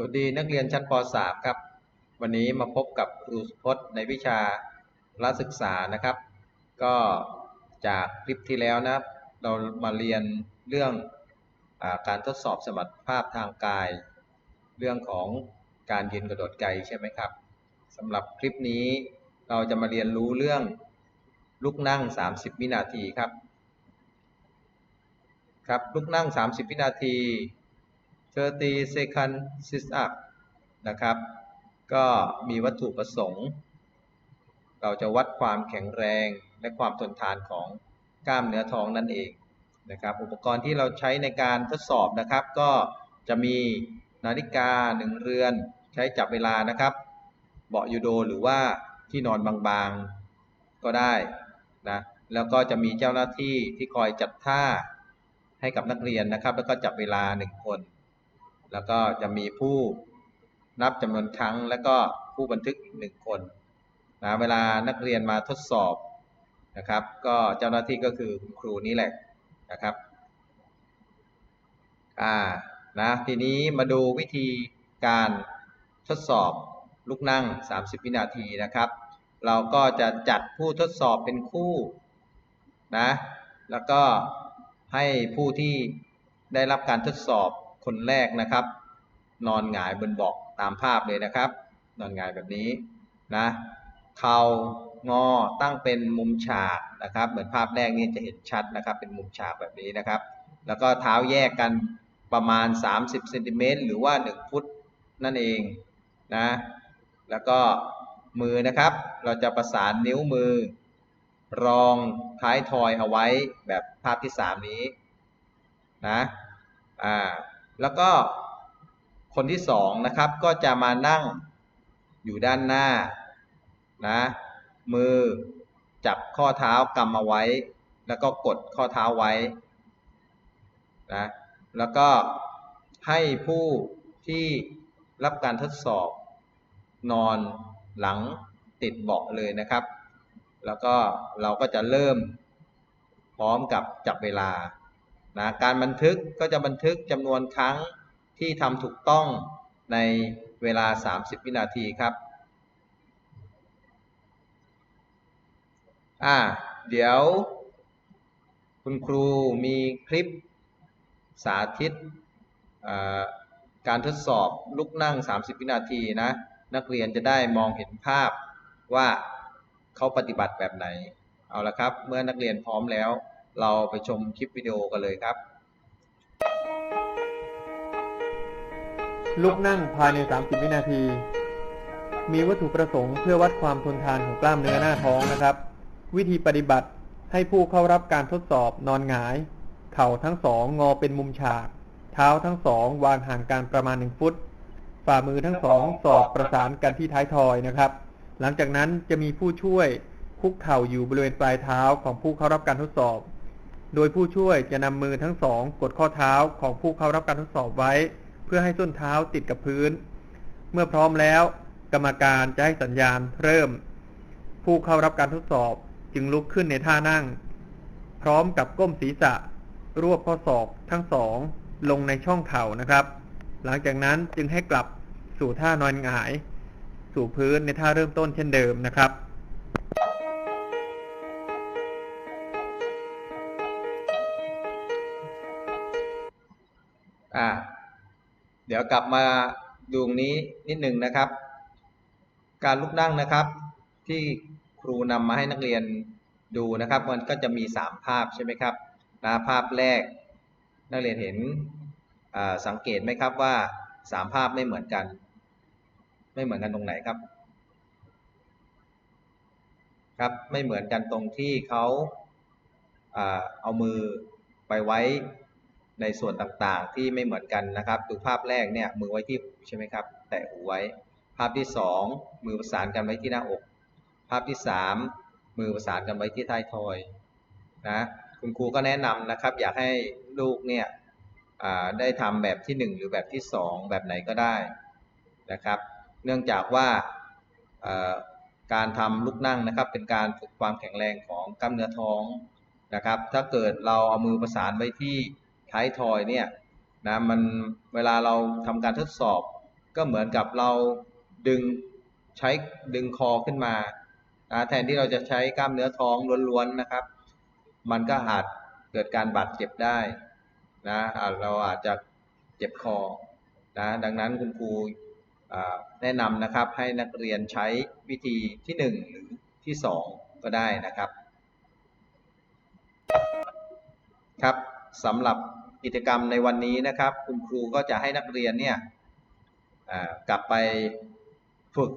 สวัสดีนักเรียนชั้นป .3 ครับ วันนี้มาพบกับครูสุพจน์ในวิชารัฐศึกษานะครับ ก็จากคลิปที่แล้วนะเรามาเรียนเรื่องอาการทดสอบสมรรถภาพทางกาย เรื่องของการยืนกระโดดไกลใช่ไหมครับสำหรับคลิปนี้เราจะมาเรียนรู้เรื่องลุกนั่ง 30 วินาทีครับ ครับลุกนั่ง 30 วินาที 30 second sit up นะครับ ก็มีวัตถุประสงค์ เราจะวัดความแข็งแรงและความทนทานของกล้ามเนื้อท้องนั่นเองนะครับ อุปกรณ์ที่เราใช้ในการทดสอบนะครับ ก็จะมีนาฬิกาหนึ่งเรือนใช้จับเวลานะครับ เบาะยูโดหรือว่าที่นอนบางๆก็ได้นะแล้วก็จะมีเจ้าหน้าที่ที่คอยจัดท่าให้กับนักเรียนนะครับ แล้วก็จับเวลาหนึ่งคน แล้วก็จะมีผู้นับจำนวนครั้ง แล้วก็ผู้บันทึกอีกหนึ่งคนนะเวลานักเรียนมาทดสอบนะครับ ก็เจ้าหน้าที่ก็คือคุณครูนี่แหละนะครับอ่านะทีนี้มาดูวิธีการทดสอบลุกนั่ง 30 วินาทีนะครับ เราก็จะจัดผู้ทดสอบเป็นคู่นะแล้วก็ให้ผู้ที่ได้รับการทดสอบ คนแรกนะครับ นอนหงายบนเบาะตามภาพเลยนะครับ นอนหงายแบบนี้นะเข่างอตั้งเป็นมุมฉากนะครับ เหมือนภาพแรกนี่จะเห็นชัดนะครับ เป็นมุมฉากแบบนี้นะครับ แล้วก็เท้าแยกกันประมาณ 30เซนติเมตรหรือว่า 1 ฟุตนั่นเองนะแล้วก็มือนะครับ เราจะประสานนิ้วมือ รองท้ายทอยเอาไว้แบบภาพที่ 3 นี้นะอ่า แล้วก็คนที่สองนะครับก็จะมานั่งอยู่ด้านหน้านะมือจับข้อเท้ากำเอาไว้ แล้วก็กดข้อเท้าไว้นะแล้วก็ให้ผู้ที่รับการทดสอบนอนหลังติดเบาะเลยนะครับ แล้วก็เราก็จะเริ่มพร้อมกับจับเวลา นะการบันทึกก็จะบันทึกจำนวนครั้งที่ทำถูกต้องในเวลา 30 วินาทีครับอ่าเดี๋ยว คุณครูมีคลิปสาธิตการทดสอบลุกนั่ง 30 วินาทีนะนักเรียนจะได้มองเห็นภาพว่าเขาปฏิบัติแบบไหน เอาละครับ เมื่อนักเรียนพร้อมแล้ว เราไปชมคลิปวิดีโอกันเลยครับ ลุกนั่งภายใน 30 วินาที มีวัตถุประสงค์เพื่อวัดความทนทานของกล้ามเนื้อหน้าท้องนะครับ วิธีปฏิบัติให้ผู้เข้ารับการทดสอบนอนหงาย เข่าทั้งสองงอเป็นมุมฉาก เท้าทั้งสองวางห่างกันประมาณ1ฟุต ฝ่ามือทั้งสองสอบประสานกันที่ท้ายทอยนะครับ หลังจากนั้นจะมีผู้ช่วยคุกเข่าอยู่บริเวณปลายเท้าของผู้เข้ารับการทดสอบ โดยผู้ช่วยจะนำมือทั้งสองกดข้อเท้าของผู้เข้ารับการทดสอบไว้ เพื่อให้ส้นเท้าติดกับพื้น เมื่อพร้อมแล้ว กรรมการจะให้สัญญาณเริ่ม ผู้เข้ารับการทดสอบจึงลุกขึ้นในท่านั่ง พร้อมกับก้มศีรษะ รวบข้อศอกทั้งสองลงในช่องเข่านะครับ หลังจากนั้นจึงให้กลับสู่ท่านอนหงาย สู่พื้นในท่าเริ่มต้นเช่นเดิมนะครับ อ่า เดี๋ยวกลับมาดูงนี้นิดหนึ่งนะครับ การลุกนั่งนะครับ ที่ครูนำมาให้นักเรียนดูนะครับ มันก็จะมีสามภาพใช่ไหมครับนะภาพแรก นักเรียนเห็นสังเกตไหมครับว่าสามภาพไม่เหมือนกัน ไม่เหมือนกันตรงไหนครับ ครับไม่เหมือนกันตรงที่เขาเอามือไปไว้ ในส่วนต่างๆ ที่ไม่เหมือนกันนะครับดูภาพแรกเนี่ยมือไว้ที่ใช่ไหมครับ แตะหูไว้ ภาพที่สองมือประสานกันไว้ที่หน้าอก ภาพที่สามมือประสานกันไว้ที่ท้ายทอยนะคุณครูก็แนะนำนะครับ อยากให้ลูกเนี่ยได้ทำแบบที่หนึ่งหรือแบบที่สองแบบไหนก็ได้นะครับ เนื่องจากว่าการทำลุกนั่งนะครับ เป็นการฝึกความแข็งแรงของกล้ามเนื้อท้องนะครับ ถ้าเกิดเราเอามือประสานไว้ที่ ท้ายทอยเนี่ยนะมันเวลาเราทำการทดสอบ ก็เหมือนกับเราดึงใช้ดึงคอขึ้นมานะแทนที่เราจะใช้กล้ามเนื้อท้องล้วนๆนะครับ มันก็อาจเกิดการบาดเจ็บได้นะเราอาจจะเจ็บคอนะดังนั้นคุณครูแนะนำนะครับให้นักเรียนใช้วิธีที่หนึ่งหรือที่สองก็ได้นะครับ ครับสำหรับ กิจกรรมในวันนี้นะครับ คุณครูก็จะให้นักเรียนเนี่ยกลับไปฝึก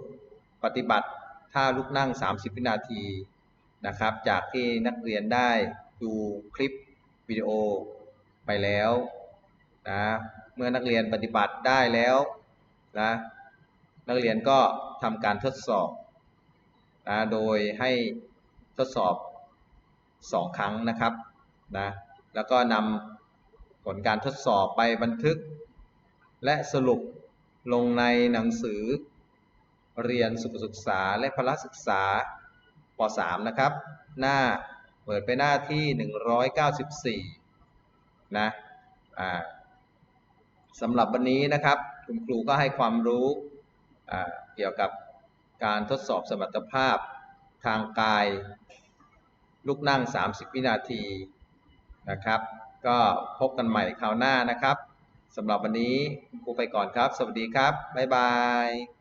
ปฏิบัติท่าลุกนั่ง 30 วินาทีนะครับ จากที่นักเรียนได้ดูคลิปวิดีโอไปแล้วนะเมื่อนักเรียนปฏิบัติได้แล้วนะนักเรียนก็ทำการทดสอบนะโดยให้ทดสอบ 2 ครั้งนะครับนะแล้วก็นำ ผลการทดสอบไปบันทึก และสรุปลงในหนังสือ เรียนสุขศึกษาและพละศึกษาป .3 นะครับ หน้าเปิดไปหน้าที่ 194 นะอ่าสำหรับวันนี้นะครับ คุณครูก็ให้ความรู้เกี่ยวกับการทดสอบสมรรถภาพทางกาย ลุกนั่ง 30 วินาทีนะครับ ก็พบกันใหม่คราวหน้านะครับสำหรับวันนี้ครูไปก่อนครับ สวัสดีครับ บ๊ายบาย